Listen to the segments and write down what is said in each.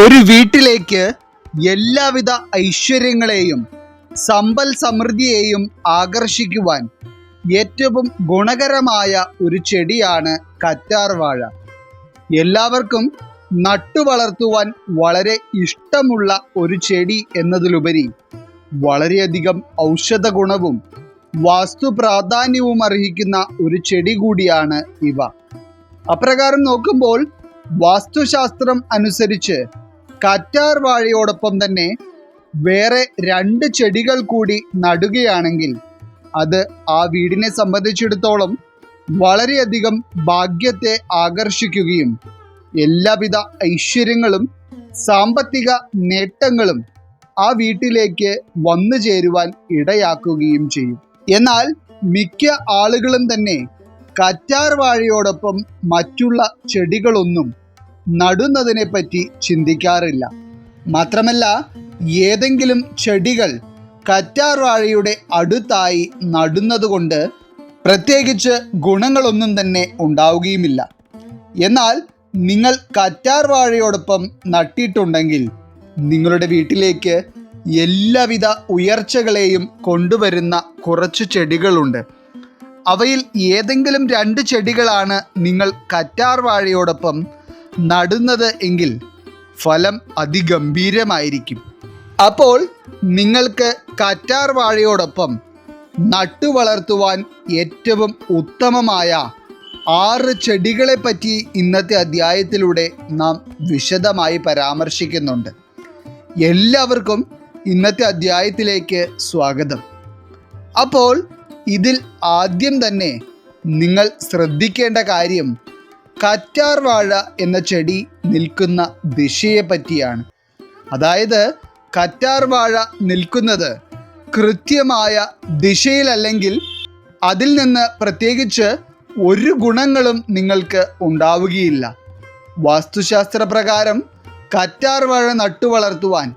ഒരു വീട്ടിലേക്ക് എല്ലാവിധ ഐശ്വര്യങ്ങളെയും സമ്പൽ സമൃദ്ധിയെയും ആകർഷിക്കുവാൻ ഏറ്റവും ഗുണകരമായ ഒരു ചെടിയാണ് കറ്റാർവാഴ. എല്ലാവർക്കും നട്ടുവളർത്തുവാൻ വളരെ ഇഷ്ടമുള്ള ഒരു ചെടി എന്നതിലുപരി വളരെയധികം ഔഷധ ഗുണവും വാസ്തു പ്രാധാന്യവും അർഹിക്കുന്ന ഒരു ചെടി കൂടിയാണ് ഇവ. അപ്രകാരം നോക്കുമ്പോൾ വാസ്തുശാസ്ത്രം അനുസരിച്ച് കറ്റാർ വാഴയോടൊപ്പം തന്നെ വേറെ രണ്ട് ചെടികൾ കൂടി നടുകയാണെങ്കിൽ അത് ആ വീടിനെ സംബന്ധിച്ചിടത്തോളം വളരെയധികം ഭാഗ്യത്തെ ആകർഷിക്കുകയും എല്ലാവിധ ഐശ്വര്യങ്ങളും സാമ്പത്തിക നേട്ടങ്ങളും ആ വീട്ടിലേക്ക് വന്നു ചേരുവാൻ ഇടയാക്കുകയും ചെയ്യും. എന്നാൽ മിക്ക ആളുകളും തന്നെ കറ്റാർ വാഴയോടൊപ്പം മറ്റുള്ള ചെടികളൊന്നും നടുന്നതിനെ പറ്റി ചിന്തിക്കാറില്ല. മാത്രമല്ല ഏതെങ്കിലും ചെടികൾ കറ്റാർവാഴയുടെ അടുത്തായി നടുന്നതുകൊണ്ട് പ്രത്യേകിച്ച് ഗുണങ്ങളൊന്നും തന്നെ ഉണ്ടാവുകയുമില്ല. എന്നാൽ നിങ്ങൾ കറ്റാർവാഴയോടൊപ്പം നട്ടിട്ടുണ്ടെങ്കിൽ നിങ്ങളുടെ വീട്ടിലേക്ക് എല്ലാവിധ ഉയർച്ചകളെയും കൊണ്ടുവരുന്ന കുറച്ച് ചെടികളുണ്ട്. അവയിൽ ഏതെങ്കിലും രണ്ട് ചെടികളാണ് നിങ്ങൾ കറ്റാർ വാഴയോടൊപ്പം നടുന്നത് എങ്കിൽ ഫലം അതിഗംഭീരമായിരിക്കും. അപ്പോൾ നിങ്ങൾക്ക് കറ്റാർ വാഴയോടൊപ്പം നട്ടു വളർത്തുവാൻ ഏറ്റവും ഉത്തമമായ ആറ് ചെടികളെപ്പറ്റി ഇന്നത്തെ അധ്യായത്തിലൂടെ നാം വിശദമായി പരാമർശിക്കുന്നുണ്ട്. എല്ലാവർക്കും ഇന്നത്തെ അധ്യായത്തിലേക്ക് സ്വാഗതം. അപ്പോൾ ഇതിൽ ആദ്യം തന്നെ നിങ്ങൾ ശ്രദ്ധിക്കേണ്ട കാര്യം കറ്റാർ വാഴ എന്ന ചെടി നിൽക്കുന്ന ദിശയെ പറ്റിയാണ് അതായത് കറ്റാർ വാഴ നിൽക്കുന്നത് കൃത്യമായ ദിശയിലല്ലെങ്കിൽ അതിൽ നിന്ന് പ്രത്യേകിച്ച് ഒരു ഗുണങ്ങളും നിങ്ങൾക്ക് ഉണ്ടാവുകയില്ല. വാസ്തുശാസ്ത്ര പ്രകാരം കറ്റാർ വാഴ നട്ടുവളർത്തുവാൻ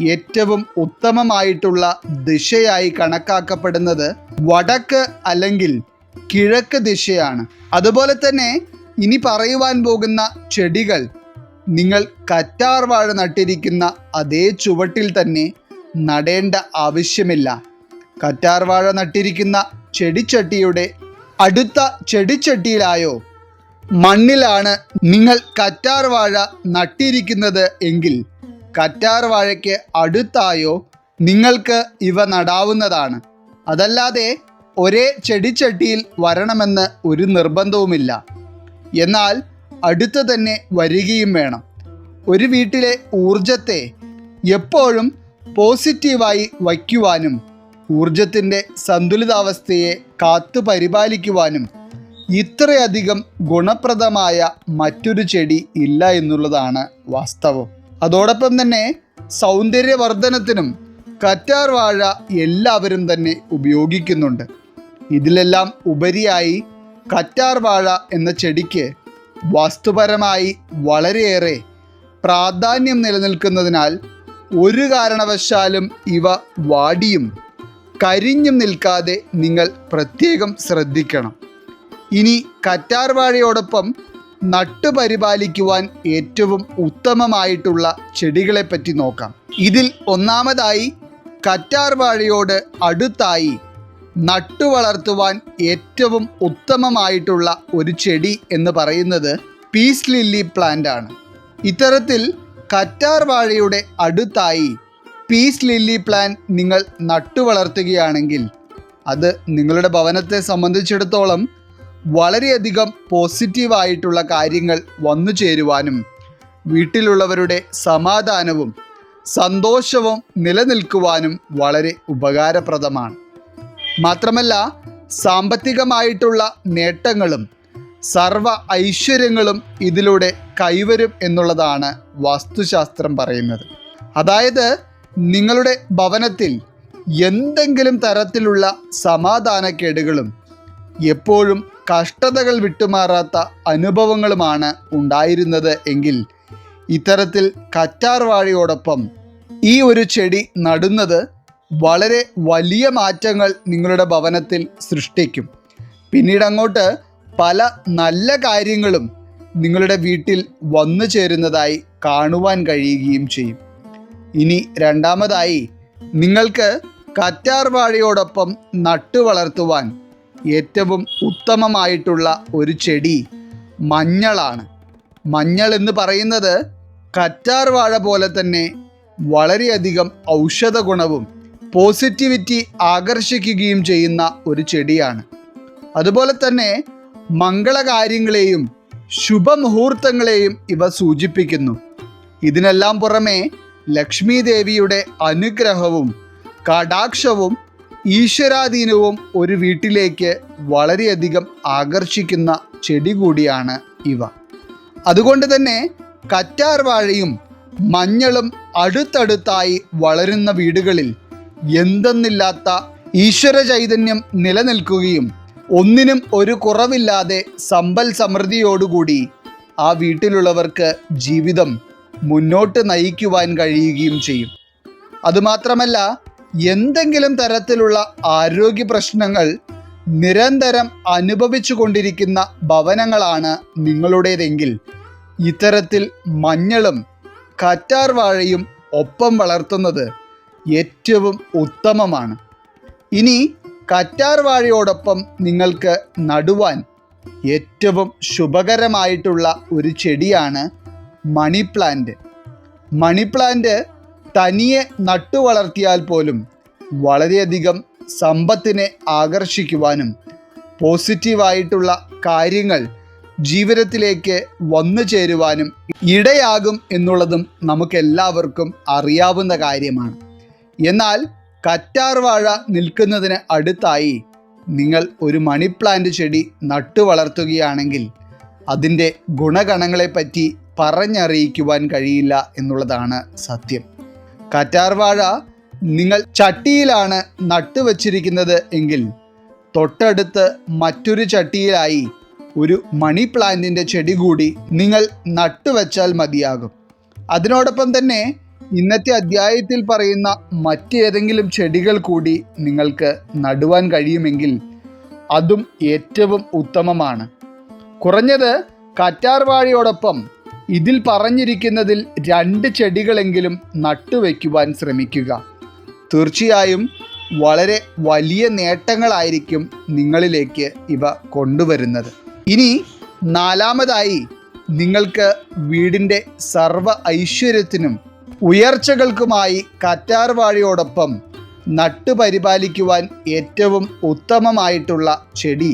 ഏറ്റവും ഉത്തമമായിട്ടുള്ള ദിശയായി കണക്കാക്കപ്പെടുന്നത് വടക്ക് അല്ലെങ്കിൽ കിഴക്ക് ദിശയാണ്. അതുപോലെ തന്നെ ഇനി പറയുവാൻ പോകുന്ന ചെടികൾ നിങ്ങൾ കറ്റാർ വാഴ നട്ടിരിക്കുന്ന അതേ ചുവട്ടിൽ തന്നെ നടേണ്ട ആവശ്യമില്ല. കറ്റാർ വാഴ നട്ടിരിക്കുന്ന ചെടിച്ചട്ടിയുടെ അടുത്ത ചെടിച്ചട്ടിയിലായോ? മണ്ണിലാണ് നിങ്ങൾ കറ്റാർ വാഴ നട്ടിരിക്കുന്നത് എങ്കിൽ കറ്റാർ വാഴയ്ക്ക് അടുത്തായോ? നിങ്ങൾക്ക് ഇവ നടാവുന്നതാണ്. അതല്ലാതെ ഒരേ ചെടിച്ചട്ടിയിൽ വരണമെന്ന് ഒരു നിർബന്ധവുമില്ല. എന്നാൽ അടുത്ത് തന്നെ വരികയും വേണം. ഒരു വീട്ടിലെ ഊർജത്തെ എപ്പോഴും പോസിറ്റീവായി വയ്ക്കുവാനും ഊർജത്തിന്റെ സന്തുലിതാവസ്ഥയെ കാത്തു പരിപാലിക്കുവാനും ഇത്രയധികം ഗുണപ്രദമായ മറ്റൊരു ചെടി ഇല്ല എന്നുള്ളതാണ് വാസ്തവം. അതോടൊപ്പം തന്നെ സൗന്ദര്യവർദ്ധനത്തിനും കറ്റാർ വാഴ എല്ലാവരും തന്നെ ഉപയോഗിക്കുന്നുണ്ട്. ഇതിലെല്ലാം ഉപരിയായി കറ്റാർ വാഴ എന്ന ചെടിക്ക് വസ്തുപരമായി വളരെയേറെ പ്രാധാന്യം നിലനിൽക്കുന്നതിനാൽ ഒരു കാരണവശാലും ഇവ വാടിയും കരിഞ്ഞും നിൽക്കാതെ നിങ്ങൾ പ്രത്യേകം ശ്രദ്ധിക്കണം. ഇനി കറ്റാർ വാഴയോടൊപ്പം നട്ടുപരിപാലിക്കുവാൻ ഏറ്റവും ഉത്തമമായിട്ടുള്ള ചെടികളെപ്പറ്റി നോക്കാം. ഇതിൽ ഒന്നാമതായി കറ്റാർ വാഴയോട് അടുത്തായി നട്ടുവളർത്തുവാൻ ഏറ്റവും ഉത്തമമായിട്ടുള്ള ഒരു ചെടി എന്ന് പറയുന്നത് പീസ് ലില്ലി പ്ലാന്റ് ആണ്. ഇത്തരത്തിൽ കറ്റാർ വാഴയുടെ അടുത്തായി പീസ് ലില്ലി പ്ലാൻ നിങ്ങൾ നട്ടുവളർത്തുകയാണെങ്കിൽ അത് നിങ്ങളുടെ ഭവനത്തെ സംബന്ധിച്ചിടത്തോളം വളരെയധികം പോസിറ്റീവായിട്ടുള്ള കാര്യങ്ങൾ വന്നു ചേരുവാനും വീട്ടിലുള്ളവരുടെ സമാധാനവും സന്തോഷവും നിലനിൽക്കുവാനും വളരെ ഉപകാരപ്രദമാണ്. മാത്രമല്ല സാമ്പത്തികമായിട്ടുള്ള നേട്ടങ്ങളും സർവ ഐശ്വര്യങ്ങളും ഇതിലൂടെ കൈവരും എന്നുള്ളതാണ് വാസ്തുശാസ്ത്രം പറയുന്നത്. അതായത് നിങ്ങളുടെ ഭവനത്തിൽ എന്തെങ്കിലും തരത്തിലുള്ള സമാധാനക്കേടുകളും എപ്പോഴും കഷ്ടതകൾ വിട്ടുമാറാത്ത അനുഭവങ്ങളുമാണ് ഉണ്ടായിരുന്നത് എങ്കിൽ ഇത്തരത്തിൽ കറ്റാർവാഴയോടൊപ്പം ഈ ഒരു ചെടി നടുന്നത് വളരെ വലിയ മാറ്റങ്ങൾ നിങ്ങളുടെ ഭവനത്തിൽ സൃഷ്ടിക്കും. പിന്നീട് അങ്ങോട്ട് പല നല്ല കാര്യങ്ങളും നിങ്ങളുടെ വീട്ടിൽ വന്നു ചേരുന്നതായി കാണുവാൻ കഴിയുകയും ചെയ്യും. ഇനി രണ്ടാമതായി നിങ്ങൾക്ക് കറ്റാർവാഴയോടൊപ്പം നട്ടു വളർത്തുവാൻ ഏറ്റവും ഉത്തമമായിട്ടുള്ള ഒരു ചെടി മഞ്ഞളാണ്. മഞ്ഞൾ എന്ന് പറയുന്നത് കറ്റാർവാഴ പോലെ തന്നെ വളരെയധികം ഔഷധ ഗുണവും പോസിറ്റിവിറ്റി ആകർഷിക്കുകയും ചെയ്യുന്ന ഒരു ചെടിയാണ്. അതുപോലെ തന്നെ മംഗളകാര്യങ്ങളെയും ശുഭമുഹൂർത്തങ്ങളെയും ഇവ സൂചിപ്പിക്കുന്നു. ഇതിനെല്ലാം പുറമെ ലക്ഷ്മി ദേവിയുടെ അനുഗ്രഹവും കടാക്ഷവും ഈശ്വരാധീനവും ഒരു വീട്ടിലേക്ക് വളരെയധികം ആകർഷിക്കുന്ന ചെടി കൂടിയാണ് ഇവ. അതുകൊണ്ട് തന്നെ കറ്റാർവാഴയും മഞ്ഞളും അടുത്തടുത്തായി വളരുന്ന വീടുകളിൽ എന്തെന്നില്ലാത്ത ഈശ്വര ചൈതന്യം നിലനിൽക്കുകയും ഒന്നിനും ഒരു കുറവില്ലാതെ സമ്പൽ സമൃദ്ധിയോടുകൂടി ആ വീട്ടിലുള്ളവർക്ക് ജീവിതം മുന്നോട്ട് നയിക്കുവാൻ കഴിയുകയും ചെയ്യും. അതുമാത്രമല്ല എന്തെങ്കിലും തരത്തിലുള്ള ആരോഗ്യ പ്രശ്നങ്ങൾ നിരന്തരം അനുഭവിച്ചു കൊണ്ടിരിക്കുന്ന ഭവനങ്ങളാണ് നിങ്ങളുടേതെങ്കിൽ ഇത്തരത്തിൽ മഞ്ഞളും കറ്റാർവാഴയും ഒപ്പം വളർത്തുന്നത് ഏറ്റവും ഉത്തമമാണ്. ഇനി കറ്റാർ വാഴയോടൊപ്പം നിങ്ങൾക്ക് നടുവാൻ ഏറ്റവും ശുഭകരമായിട്ടുള്ള ഒരു ചെടിയാണ് മണി പ്ലാന്റ് മണി പ്ലാന്റ് തനിയെ നട്ടു വളർത്തിയാൽ പോലും വളരെയധികം സമ്പത്തിനെ ആകർഷിക്കുവാനും പോസിറ്റീവായിട്ടുള്ള കാര്യങ്ങൾ ജീവിതത്തിലേക്ക് വന്നു ചേരുവാനും ഇടയാകും എന്നുള്ളതും നമുക്കെല്ലാവർക്കും അറിയാവുന്ന കാര്യമാണ്. എന്നാൽ കറ്റാർ വാഴ നിൽക്കുന്നതിന് അടുത്തായി നിങ്ങൾ ഒരു മണി പ്ലാന്റ് ചെടി നട്ടു വളർത്തുകയാണെങ്കിൽ അതിന്റെ ഗുണഗണങ്ങളെപ്പറ്റി പറഞ്ഞറിയിക്കുവാൻ കഴിയില്ല എന്നുള്ളതാണ് സത്യം. കറ്റാർ വാഴ നിങ്ങൾ ചട്ടിയിലാണ് നട്ടുവച്ചിരിക്കുന്നത് എങ്കിൽ തൊട്ടടുത്ത് മറ്റൊരു ചട്ടിയിലായി ഒരു മണി പ്ലാന്റിന്റെ ചെടി കൂടി നിങ്ങൾ നട്ടുവച്ചാൽ മതിയാകും. അതിനോടൊപ്പം തന്നെ ഇന്നത്തെ അധ്യായത്തിൽ പറയുന്ന മറ്റേതെങ്കിലും ചെടികൾ കൂടി നിങ്ങൾക്ക് നടുവാൻ കഴിയുമെങ്കിൽ അതും ഏറ്റവും ഉത്തമമാണ്. കുറഞ്ഞത് കറ്റാർവാഴയോടൊപ്പം ഇതിൽ പറഞ്ഞിരിക്കുന്നതിൽ രണ്ട് ചെടികളെങ്കിലും നട്ടുവെക്കുവാൻ ശ്രമിക്കുക. തീർച്ചയായും വളരെ വലിയ നേട്ടങ്ങളായിരിക്കും നിങ്ങളിലേക്ക് ഇവ കൊണ്ടുവരുന്നത്. ഇനി നാലാമതായി നിങ്ങൾക്ക് വീടിന്റെ സർവ ഐശ്വര്യത്തിനും ഉയർച്ചകൾക്കുമായി കറ്റാർവാഴയോടൊപ്പം നട്ടുപരിപാലിക്കുവാൻ ഏറ്റവും ഉത്തമമായിട്ടുള്ള ചെടി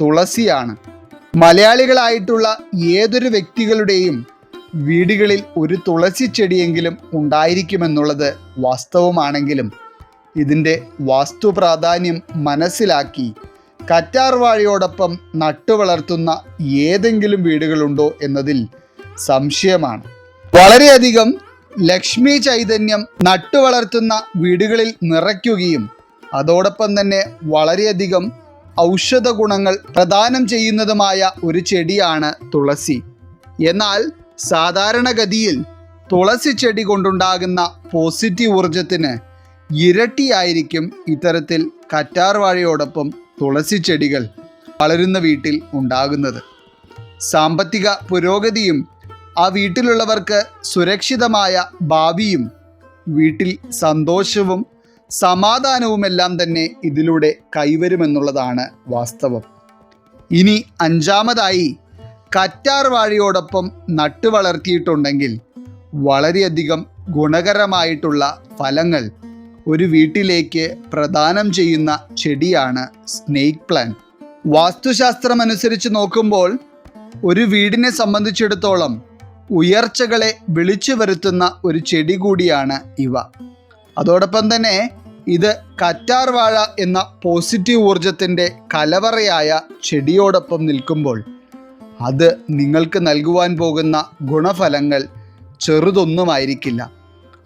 തുളസിയാണ്. മലയാളികളായിട്ടുള്ള ഏതൊരു വ്യക്തികളുടെയും വീടുകളിൽ ഒരു തുളസി ചെടിയെങ്കിലും ഉണ്ടായിരിക്കുമെന്നുള്ളത് വാസ്തവമാണെങ്കിലും ഇതിന്റെ വാസ്തു പ്രാധാന്യം മനസ്സിലാക്കി കറ്റാർവാഴയോടൊപ്പം നട്ടുവളർത്തുന്ന ഏതെങ്കിലും വീടുകളുണ്ടോ എന്നതിൽ സംശയമാണ്. വളരെയധികം ലക്ഷ്മി ചൈതന്യം നട്ടുവളർത്തുന്ന വീടുകളിൽ നിറയ്ക്കുകയും അതോടൊപ്പം തന്നെ വളരെയധികം ഔഷധ ഗുണങ്ങൾ പ്രദാനം ചെയ്യുന്നതുമായ ഒരു ചെടിയാണ് തുളസി. എന്നാൽ സാധാരണഗതിയിൽ തുളസി ചെടി കൊണ്ടുണ്ടാകുന്ന പോസിറ്റീവ് ഊർജത്തിന് ഇരട്ടിയായിരിക്കും ഇത്തരത്തിൽ കറ്റാർവാഴയോടൊപ്പം തുളസി ചെടികൾ വളരുന്ന വീട്ടിൽ ഉണ്ടാകുന്നത്. സാമ്പത്തിക പുരോഗതിയും ആ വീട്ടിലുള്ളവർക്ക് സുരക്ഷിതമായ ഭാവിയും വീട്ടിൽ സന്തോഷവും സമാധാനവുമെല്ലാം തന്നെ ഇതിലൂടെ കൈവരുമെന്നുള്ളതാണ് വാസ്തവം. ഇനി അഞ്ചാമതായി കറ്റാർ വാഴയോടൊപ്പം നട്ടു വളർത്തിയിട്ടുണ്ടെങ്കിൽ വളരെയധികം ഗുണകരമായിട്ടുള്ള ഫലങ്ങൾ ഒരു വീട്ടിലേക്ക് പ്രദാനം ചെയ്യുന്ന ചെടിയാണ് സ്നേക്ക് പ്ലാന്റ്. വാസ്തുശാസ്ത്രമനുസരിച്ച് നോക്കുമ്പോൾ ഒരു വീടിനെ സംബന്ധിച്ചിടത്തോളം ഉയർച്ചകളെ വിളിച്ചു വരുത്തുന്ന ഒരു ചെടി കൂടിയാണ് ഇവ. അതോടൊപ്പം തന്നെ ഇത് കറ്റാർവാഴ എന്ന പോസിറ്റീവ് ഊർജത്തിന്റെ കലവറയായ ചെടിയോടൊപ്പം നിൽക്കുമ്പോൾ അത് നിങ്ങൾക്ക് നൽകുവാൻ പോകുന്ന ഗുണഫലങ്ങൾ ചെറുതൊന്നുമായിരിക്കില്ല.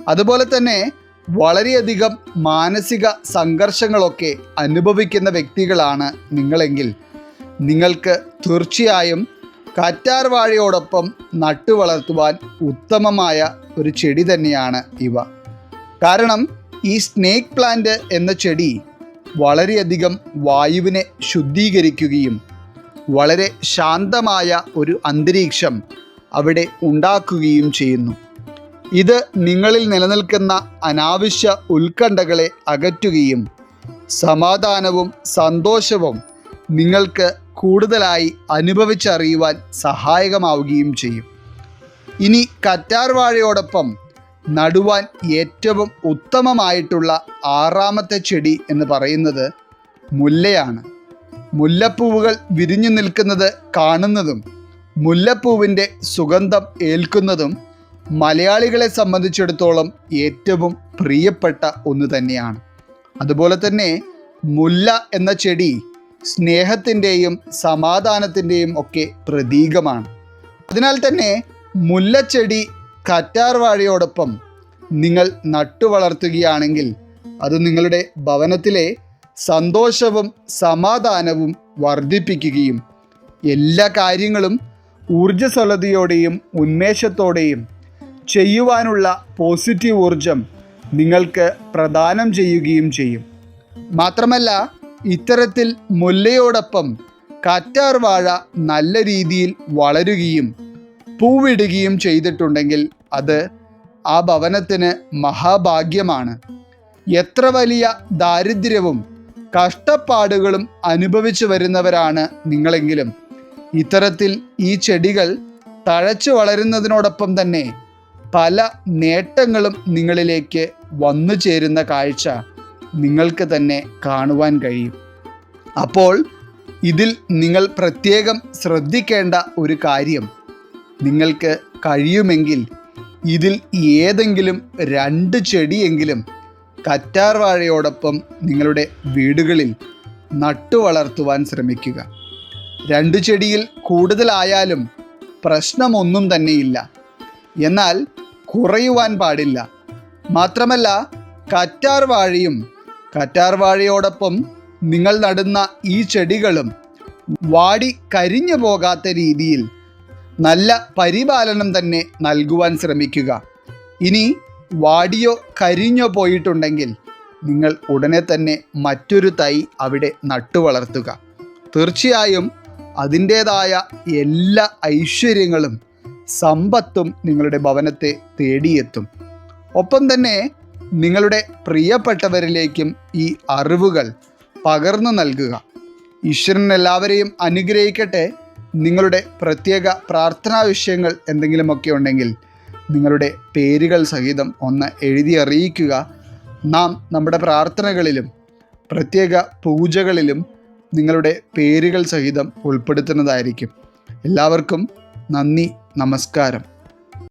അതുപോലെ തന്നെ വളരെയധികം മാനസിക സംഘർഷങ്ങളൊക്കെ അനുഭവിക്കുന്ന വ്യക്തികളാണ് നിങ്ങളെങ്കിൽ നിങ്ങൾക്ക് തീർച്ചയായും കറ്റാർ വാഴയോടൊപ്പം നട്ടു വളർത്തുവാൻ ഉത്തമമായ ഒരു ചെടി തന്നെയാണ് ഇവ. കാരണം ഈ സ്നേക്ക് പ്ലാന്റ് എന്ന ചെടി വളരെയധികം വായുവിനെ ശുദ്ധീകരിക്കുകയും വളരെ ശാന്തമായ ഒരു അന്തരീക്ഷം അവിടെ ഉണ്ടാക്കുകയും ചെയ്യുന്നു. ഇത് നിങ്ങളിൽ നിലനിൽക്കുന്ന അനാവശ്യ ഉത്കണ്ഠകളെ അകറ്റുകയും സമാധാനവും സന്തോഷവും നിങ്ങൾക്ക് കൂടുതലായി അനുഭവിച്ചറിയുവാൻ സഹായകമാവുകയും ചെയ്യും. ഇനി കറ്റാർവാഴയോടൊപ്പം നടുവാൻ ഏറ്റവും ഉത്തമമായിട്ടുള്ള ആറാമത്തെ ചെടി എന്ന് പറയുന്നത് മുല്ലയാണ്. മുല്ലപ്പൂവുകൾ വിരിഞ്ഞു നിൽക്കുന്നത് കാണുന്നതും മുല്ലപ്പൂവിന്റെ സുഗന്ധം ഏൽക്കുന്നതും മലയാളികളെ സംബന്ധിച്ചിടത്തോളം ഏറ്റവും പ്രിയപ്പെട്ട ഒന്ന് തന്നെയാണ്. അതുപോലെ തന്നെ മുല്ല എന്ന ചെടി സ്നേഹത്തിന്റെയും സമാധാനത്തിന്റെയും ഒക്കെ പ്രതീകമാണ്. അതിനാൽ തന്നെ മുല്ലച്ചെടി കറ്റാർവാഴയോടൊപ്പം നിങ്ങൾ നട്ടുവളർത്തുകയാണെങ്കിൽ അത് നിങ്ങളുടെ ഭവനത്തിലെ സന്തോഷവും സമാധാനവും വർദ്ധിപ്പിക്കുകയും എല്ലാ കാര്യങ്ങളും ഊർജസ്വലതയോടെയും ഉന്മേഷത്തോടെയും ചെയ്യുവാനുള്ള പോസിറ്റീവ് ഊർജം നിങ്ങൾക്ക് പ്രദാനം ചെയ്യുകയും ചെയ്യും. മാത്രമല്ല ഇത്തരത്തിൽ മുല്ലയോടൊപ്പം കാറ്റാർ വാഴ നല്ല രീതിയിൽ വളരുകയും പൂവിടുകയും ചെയ്തിട്ടുണ്ടെങ്കിൽ അത് ആ ഭവനത്തിന് മഹാഭാഗ്യമാണ്. എത്ര വലിയ ദാരിദ്ര്യവും കഷ്ടപ്പാടുകളും അനുഭവിച്ചു വരുന്നവരാണ് നിങ്ങളെങ്കിലും. ഇത്തരത്തിൽ ഈ ചെടികൾ തഴച്ചു വളരുന്നതിനോടൊപ്പം തന്നെ പല നേട്ടങ്ങളും നിങ്ങളിലേക്ക് വന്നു ചേരുന്ന കാഴ്ച. നിങ്ങൾക്ക് തന്നെ കാണുവാൻ കഴിയും. അപ്പോൾ ഇതിൽ നിങ്ങൾ പ്രത്യേകം ശ്രദ്ധിക്കേണ്ട ഒരു കാര്യം. നിങ്ങൾക്ക് കഴിയുമെങ്കിൽ ഇതിൽ ഏതെങ്കിലും രണ്ട് ചെടിയെങ്കിലും കറ്റാർ വാഴയോടൊപ്പം നിങ്ങളുടെ വീടുകളിൽ നട്ടു വളർത്തുവാൻ ശ്രമിക്കുക. രണ്ട് ചെടിയിൽ കൂടുതലായാലും പ്രശ്നമൊന്നും തന്നെയില്ല. എന്നാൽ കുറയുവാൻ പാടില്ല. മാത്രമല്ല കറ്റാർ വാഴയും കറ്റാർ വാഴയോടൊപ്പം നിങ്ങൾ നടുന്ന ഈ ചെടികളും വാടി കരിഞ്ഞു പോകാത്ത രീതിയിൽ നല്ല പരിപാലനം തന്നെ നൽകുവാൻ ശ്രമിക്കുക. ഇനി വാടിയോ കരിഞ്ഞോ പോയിട്ടുണ്ടെങ്കിൽ നിങ്ങൾ ഉടനെ തന്നെ മറ്റൊരു തൈ അവിടെ നട്ടുവളർത്തുക തീർച്ചയായും അതിന്റേതായ എല്ലാ ഐശ്വര്യങ്ങളും സമ്പത്തും നിങ്ങളുടെ ഭവനത്തെ തേടിയെത്തും. ഒപ്പം തന്നെ നിങ്ങളുടെ പ്രിയപ്പെട്ടവരിലേക്കും ഈ അറിവുകൾ പകർന്നു നൽകുക. ഈശ്വരൻ എല്ലാവരെയും അനുഗ്രഹിക്കട്ടെ. നിങ്ങളുടെ പ്രത്യേക പ്രാർത്ഥനാ വിഷയങ്ങൾ എന്തെങ്കിലുമൊക്കെ ഉണ്ടെങ്കിൽ നിങ്ങളുടെ പേരുകൾ സഹിതം ഒന്ന് എഴുതി അറിയിക്കുക. നാം നമ്മുടെ പ്രാർത്ഥനകളിലും പ്രത്യേക പൂജകളിലും നിങ്ങളുടെ പേരുകൾ സഹിതം ഉൾപ്പെടുത്തുന്നതായിരിക്കും. എല്ലാവർക്കും നന്ദി നമസ്കാരം.